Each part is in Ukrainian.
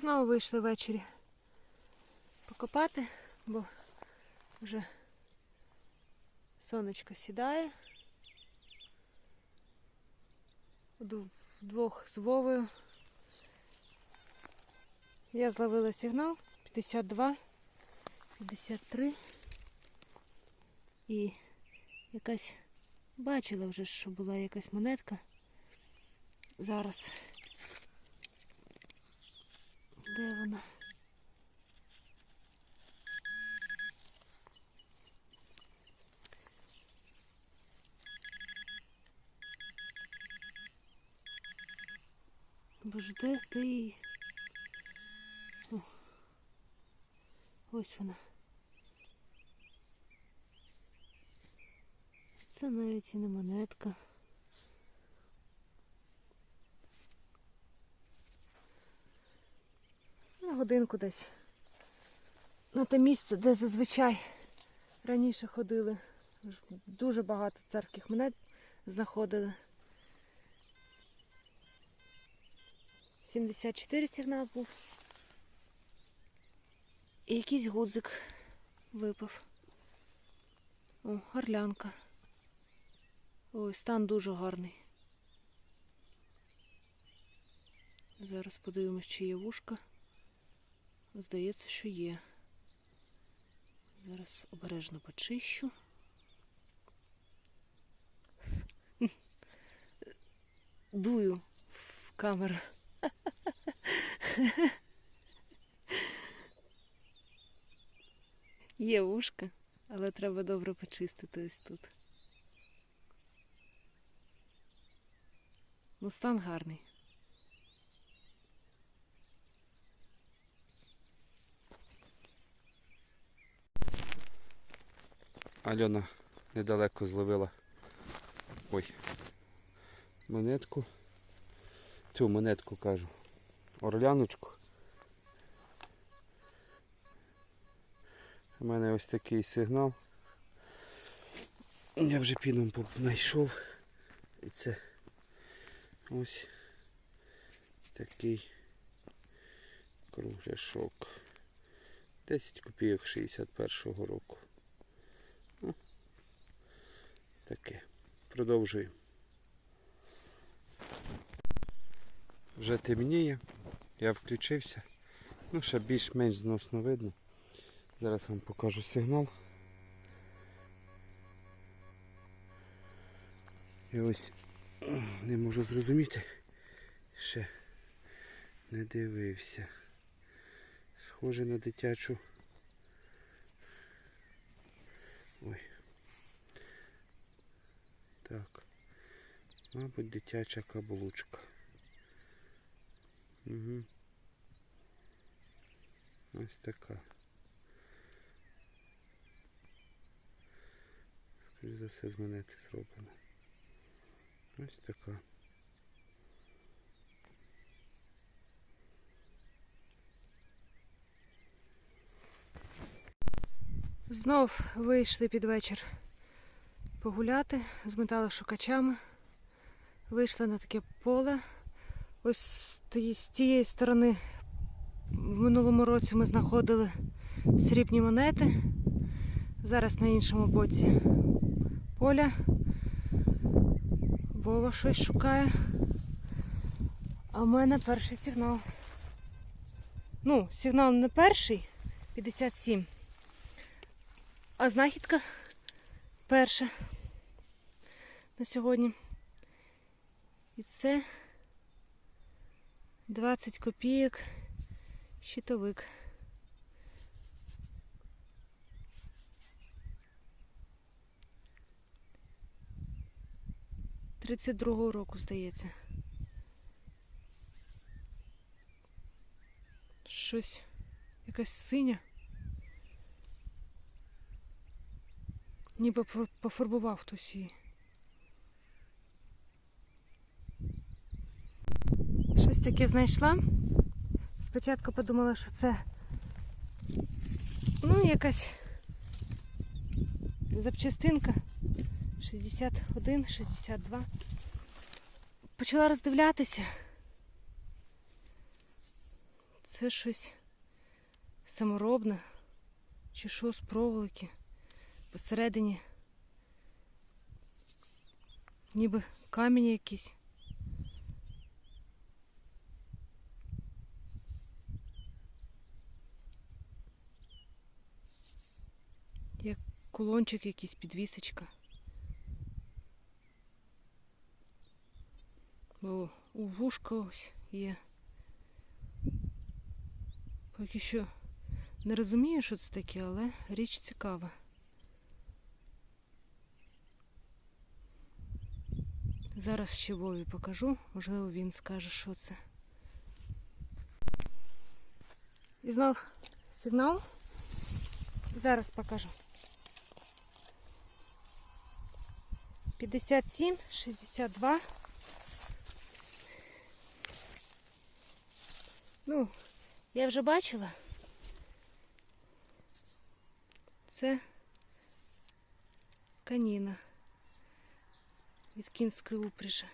Знову вийшли ввечері покопати, бо вже сонечко сідає. Вдвох з Вовою. Я зловила сигнал 52, 53. І якась бачила вже, що була якась монетка. Зараз. Де вона? Боже, де ти? Ось вона. Це навіть і не монетка. Годинку десь. На те місце, де зазвичай раніше ходили. Дуже багато царських монет знаходили. 74 сигнал був. І якийсь гудзик випав. О, горлянка. Ой, стан дуже гарний. Зараз подивимось, чи є вушка. Здається, що є. Зараз обережно почищу. Дую в камеру. Є вушка, але треба добре почистити ось тут. Ну, стан гарний. Альона недалеко зловила ой, монетку. Цю монетку кажу. Орляночку. У мене ось такий сигнал. Я вже підом знайшов. І це ось такий кругляшок. 10 копійок 61-го року. Таке. Продовжуємо. Вже темніє. Я включився. Ну, ще більш-менш зносно видно. Зараз вам покажу сигнал. І ось не можу зрозуміти. Ще не дивився. Схоже на дитячу. Ой. Так. Мабуть, дитяча каблучка. Угу. Ось така. Скоріше за все з монети зроблена. Ось така. Знов вийшли під вечір погуляти з металошукачами. Вийшли на таке поле. Ось з тієї сторони в минулому році ми знаходили срібні монети. Зараз на іншому боці поля. Вова щось шукає. А в мене перший сигнал. Ну, сигнал не перший, 57. А знахідка перша на сьогодні. І це 20 копійок щитовик. Тридцять другого року, здається. Щось якась синя. Ніби пофар- пофарбував хтось її. Щось таке знайшла. Спочатку подумала, що це ну, якась запчастинка 61, 62. Почала роздивлятися. Це щось саморобне, чи що з проволоки. Посередині ніби камінь якийсь. Як кулончик якийсь, підвісочка. О, у вушка ось є. Поки що не розумію, що це таке, але річ цікава. Зараз ще Вові покажу, можливо, він скаже, що це. І знов сигнал. Зараз покажу. 57, 62. Ну, я вже бачила. Це каніна Від кінської упряжі.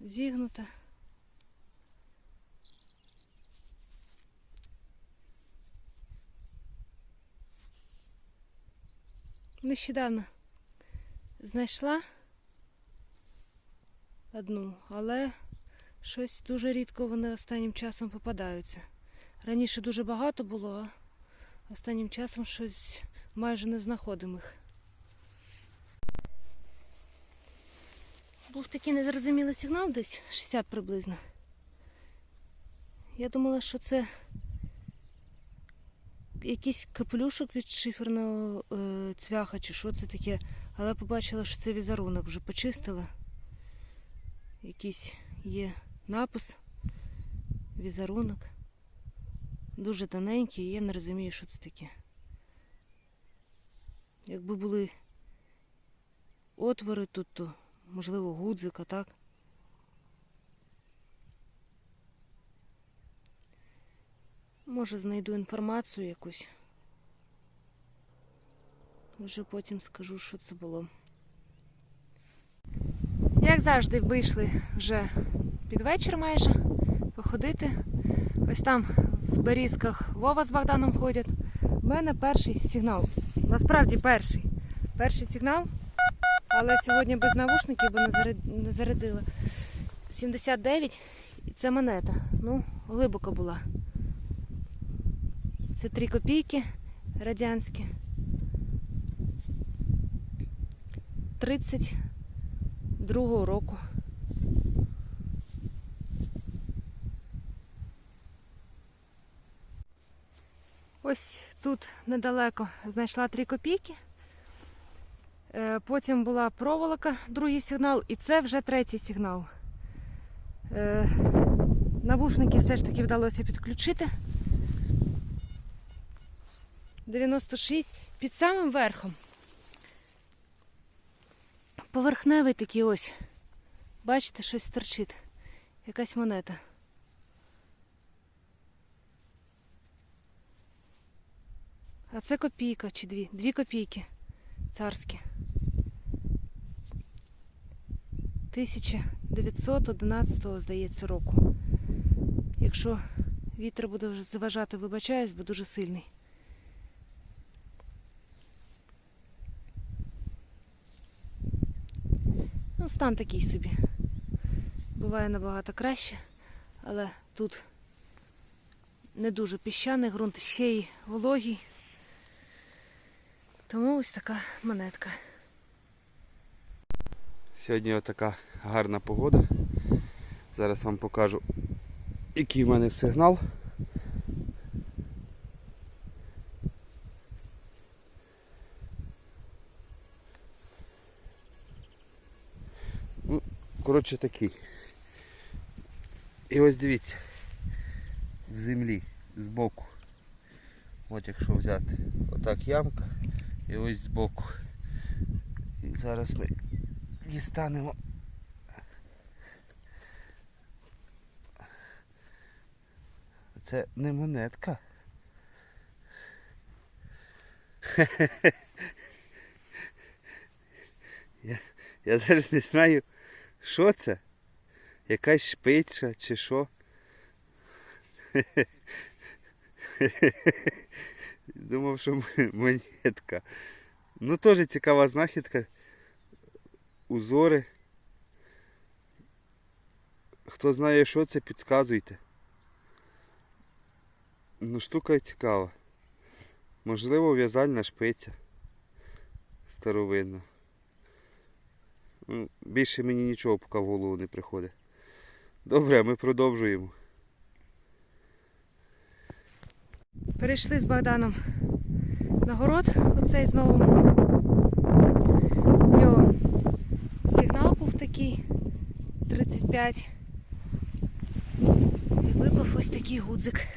Зігнута. Нещодавно знайшла одну, але щось дуже рідко вони останнім часом попадаються. Раніше дуже багато було, а останнім часом щось майже не знаходимо їх. Був такий незрозумілий сигнал десь 60 приблизно. Я думала, що це якийсь капелюшок від шиферного е, цвяха чи що це таке, але побачила, що це візерунок вже почистила. Якийсь є напис, візерунок. Дуже тоненький, і я не розумію, що це таке. Якби були отвори тут, то можливо гудзик, а так. Може знайду інформацію якусь. Вже потім скажу, що це було. Як завжди, вийшли вже під вечір майже походити. Ось там в берізках Вова з Богданом ходять. У мене перший сигнал. Насправді перший. Перший сигнал. Але сьогодні без навушників, бо не зарядила. 79 і це монета. Ну, глибоко була. Це 3 копійки радянські. 32 року. Ось тут недалеко знайшла 3 копійки. Е, Потім була проволока, другий сигнал, і це вже третій сигнал. Е, Навушники все ж таки вдалося підключити. 96 під самим верхом. Поверхневий такий ось. Бачите, щось торчить. Якась монета. А це копійка чи дві? Дві копійки царські. 1911, здається, року. Якщо вітер буде заважати, вибачаюсь, бо дуже сильний. Ну, стан такий собі. Буває набагато краще, але тут не дуже піщаний ґрунт, ще й вологий. Тому ось така монетка. Сьогодні отака гарна погода. Зараз вам покажу, який в мене сигнал. Ну, коротше такий. І ось дивіться, в землі збоку. От якщо взяти отак ямка і ось збоку. І зараз ми дістанемо. Це не монетка. Я, я навіть не знаю, що це. Якась шпиця чи що. Думав, що монетка. Ну, теж цікава знахідка. Узори. Хто знає, що це, підказуйте. Ну, штука цікава. Можливо, в'язальна шпиця. Старовинна. Ну, більше мені нічого поки в голову не приходить. Добре, ми продовжуємо. Перейшли з Богданом на город, оцей знову. У нього сигнал був такий 35. І випав ось такий гудзик.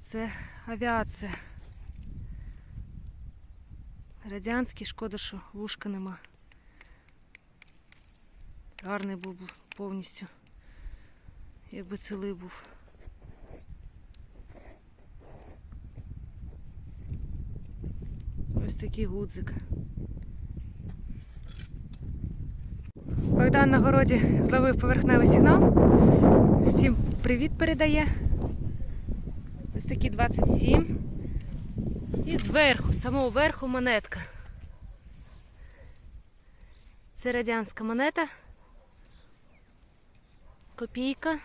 Це авіація. Радянський, шкода, що вушка нема. Гарний був повністю, якби цілий був. Ось такий гудзик. Богдан на городі зловив поверхневий сигнал. Всім привіт передає. Ось такі 27. І зверху, з самого верху монетка. Це радянська монета. Копійка.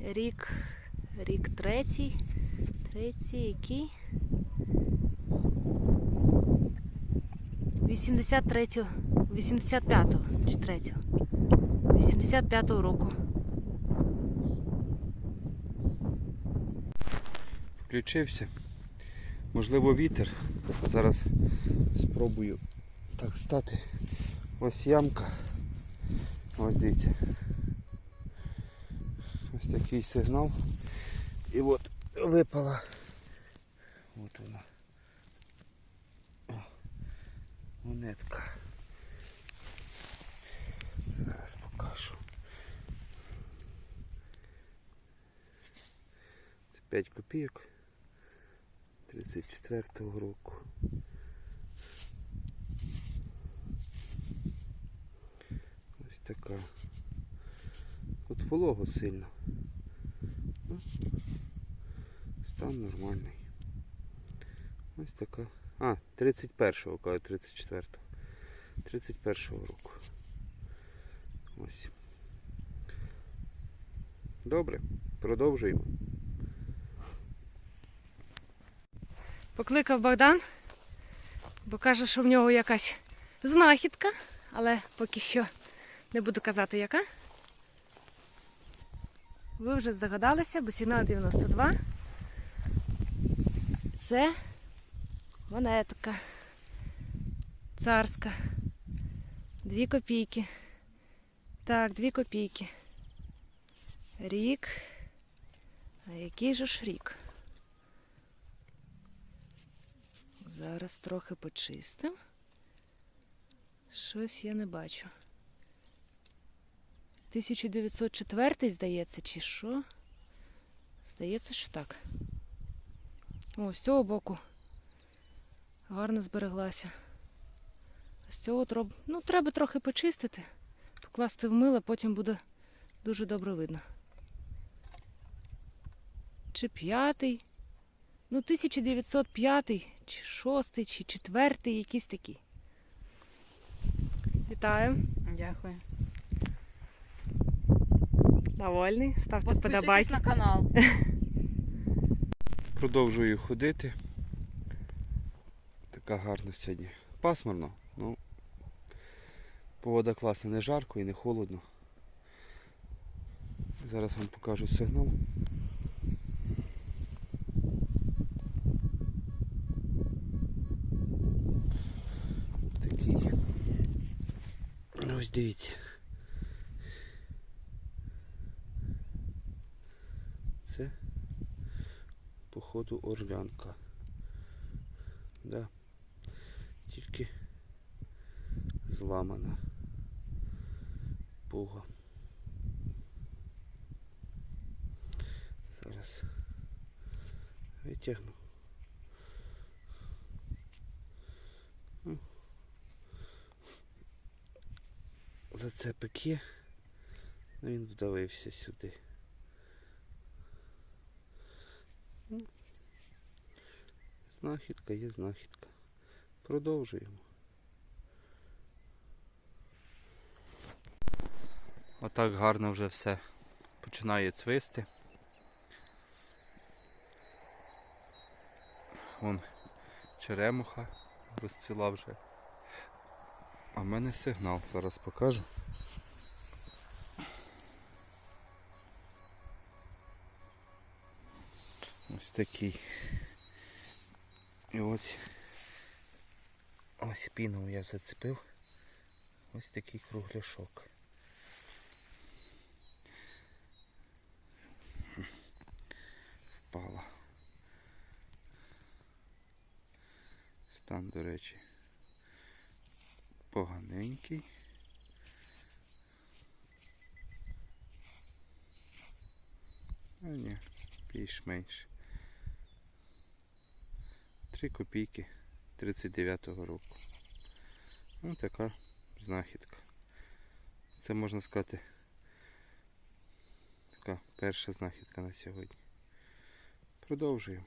Рік Рік третій. Третій який? 83-го, 85-го чи 3-го. 85-го року. Включився. Можливо, вітер. Зараз спробую так стати. Ось ямка. Ось дивіться. Ось такий сигнал. І от випала. От вона. О, монетка. Зараз покажу. Це 5 копійок. 34-го року. Ось така. Тут волого сильно. Стан нормальний. Ось така. А, 31-го, кажу, 34-го. 31-го року. Ось. Добре, продовжуємо. Покликав Богдан, бо каже, що в нього якась знахідка, але поки що не буду казати яка. Ви вже здогадалися, бо сигнал 92. Це монетка царська. Дві копійки. Так, дві копійки. Рік. А який же ж рік? Зараз трохи почистим. Щось я не бачу. 1904 здається, чи що? Здається, що так. О, з цього боку гарно збереглася. З цього троб... ну, треба трохи почистити, покласти в мило, потім буде дуже добре видно. Чи п'ятий? Ну, 1905 чи 6 чи 4 якийсь такий. Вітаю. Дякую. Довольний. Ставте подобайки. на канал. Продовжую ходити. Така гарна сьогодні. Пасмурно, ну погода класна, не жарко і не холодно. Зараз вам покажу сигнал. Такий. Ось дивіться. Це походу орлянка. Да. Тільки зламана. Пуга. Зараз витягну. М. зацепик є. Ну, він вдавився сюди. Знахідка є знахідка. Продовжуємо. Отак гарно вже все починає цвисти. Вон черемуха розцвіла вже. А в мене сигнал, зараз покажу. Ось такий. І ось ось піну я зацепив. Ось такий кругляшок. Впала. Стан, до речі, поганенький. А ні, більш-менш. 3 копійки 39-го року. Ну така знахідка. Це можна сказати така перша знахідка на сьогодні. Продовжуємо.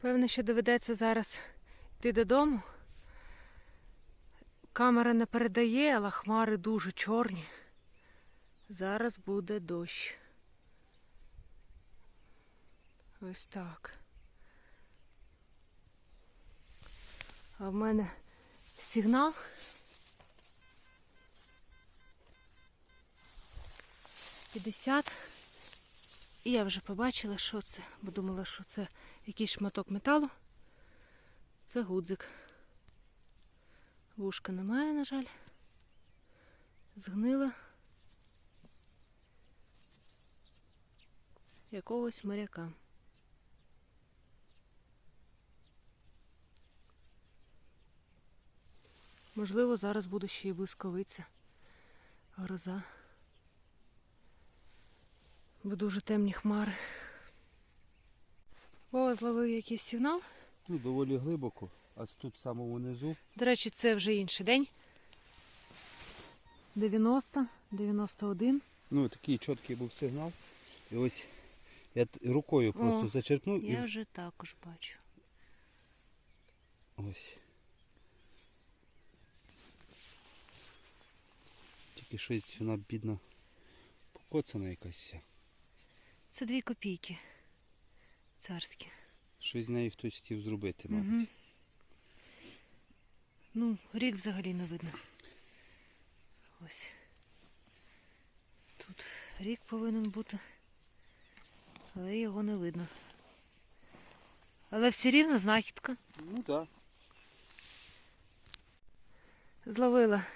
Певно, що доведеться зараз йти додому. Камера не передає, але хмари дуже чорні. Зараз буде дощ. Ось так. А в мене сигнал. П'ятдесят. І я вже побачила, що це, бо думала, що це якийсь шматок металу. Це гудзик. Вушка немає, на жаль. Згнила. Якогось моряка. Можливо, зараз буде ще й блисковиця. Гроза. Бо дуже темні хмари. Вова зловив якийсь сигнал. Ну, доволі глибоко, а тут самому низу. До речі, це вже інший день. 90, 91. Ну, такий чіткий був сигнал. І ось я рукою просто зачерпнув Я і вже також бачу. ось. Тільки щось вона бідна покоцана якась. Це дві копійки. Царські. Щось з нею хтось хотів зробити, мабуть. Угу. Ну, рік взагалі не видно. Ось. Тут рік повинен бути, але його не видно. Але все рівно знахідка. Ну так. Зловила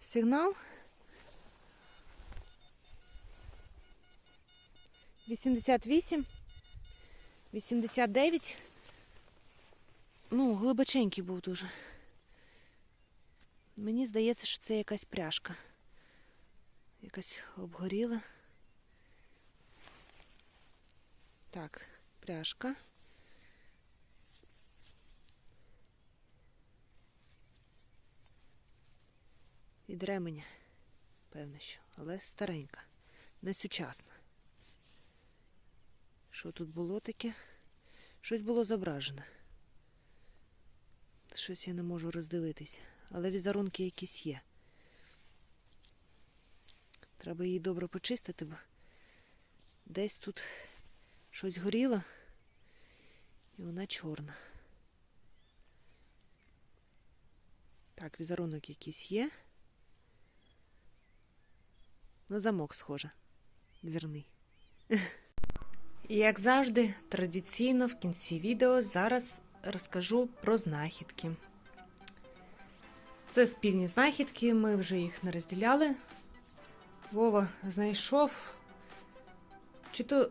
сигнал. 88, 89. Ну, глибоченький був дуже. Мені здається, що це якась пряжка. Якась обгоріла. Так, пряжка. Від ременя, певно, що, але старенька, не сучасна. Що тут було таке? Щось було зображене. Щось я не можу роздивитися, але візерунки якісь є. Треба її добре почистити, бо десь тут щось горіло, і вона чорна. Так, візерунок якийсь є. На замок схоже. Двірний. І як завжди, традиційно в кінці відео зараз розкажу про знахідки. Це спільні знахідки, ми вже їх не розділяли. Вова знайшов чи то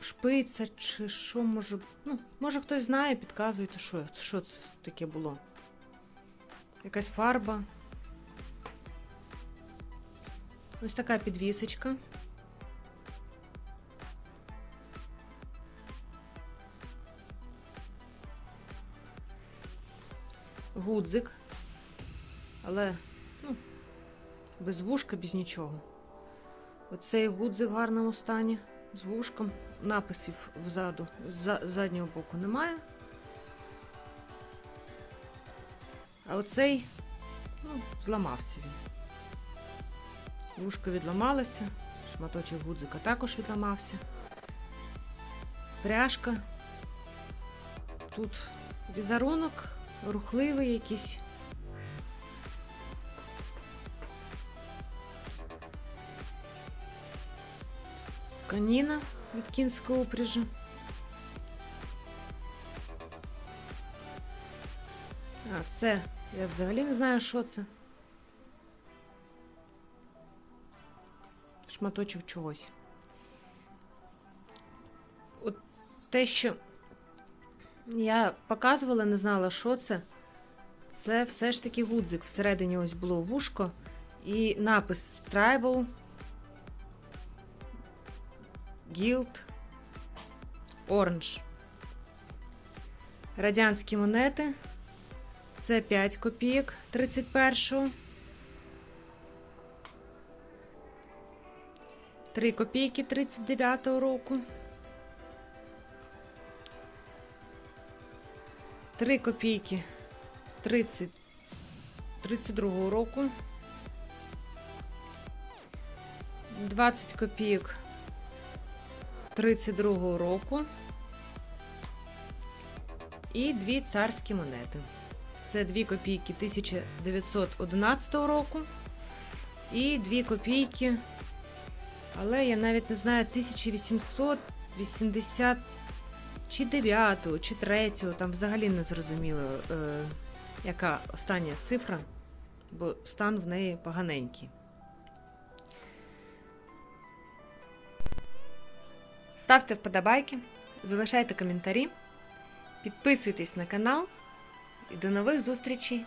шпиця, чи що може. Ну, може хтось знає, підказуйте, що, що це таке було. Якась фарба. Ось така підвісочка. Гудзик. але ну, без вушка, без нічого. Оцей гудзик в гарному стані з вушком. Написів взаду, з заднього боку немає. А оцей ну, зламався він. Вушко відламалося, шматочок гудзика також відламався. Пряжка. Тут візерунок рухливий якийсь. Каніна від кінського упряжі. А, це я взагалі не знаю, що це. Шматочок чогось. От те, що я показувала, не знала, що це. Це все ж таки гудзик. Всередині ось було вушко і напис Tribal Guild Orange. Радянські монети. Це 5 копійок 31-го. 3 копійки 39-го року. 3 копійки 30 32 року. 20 копійок 32 року. І дві царські монети. Це 2 копійки 1911 року. І 2 копійки, але я навіть не знаю, 1880 чи 9, чи 3, там взагалі не зрозуміло, е, яка остання цифра, бо стан в неї поганенький. Ставте вподобайки, залишайте коментарі, підписуйтесь на канал і до нових зустрічей!